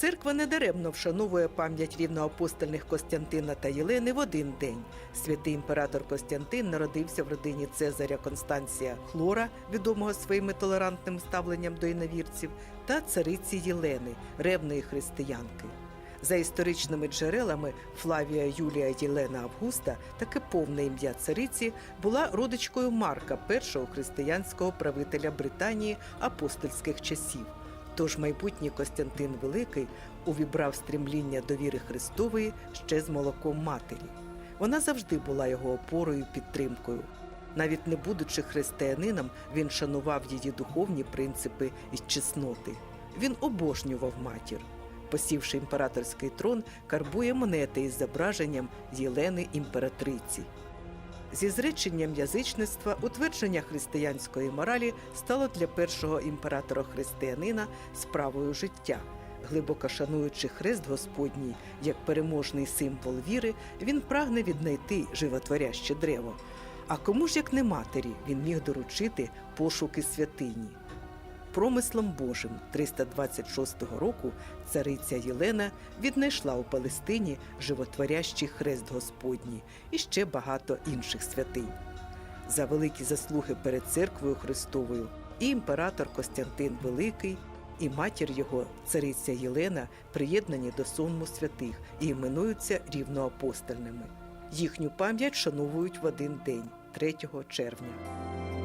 Церква недаремно вшановує пам'ять рівноапостольних Костянтина та Єлени в один день. Святий імператор Костянтин народився в родині Цезаря Констанція Хлора, відомого своїм толерантним ставленням до іновірців, та цариці Єлени, ревної християнки. За історичними джерелами Флавія Юлія Єлена Августа, таке повне ім'я цариці, була родичкою Марка, першого християнського правителя Британії апостольських часів. Тож майбутній Костянтин Великий увібрав стрімління до віри Христової ще з молоком матері. Вона завжди була його опорою підтримкою. Навіть не будучи християнином, він шанував її духовні принципи і чесноти. Він обожнював матір. Посівши імператорський трон, карбує монети із зображенням Єлени імператриці. Зі зреченням язичництва утвердження християнської моралі стало для першого імператора християнина справою життя. Глибоко шануючи хрест Господній як переможний символ віри, він прагне віднайти животворяще древо. А кому ж як не матері він міг доручити пошуки святині? Промислом Божим 326 року цариця Єлена віднайшла у Палестині животворящий хрест Господній і ще багато інших святинь. За великі заслуги перед церквою Христовою і імператор Костянтин Великий, і матір його, цариця Єлена, приєднані до сонму святих і іменуються рівноапостольними. Їхню пам'ять шановують в один день, 3 червня.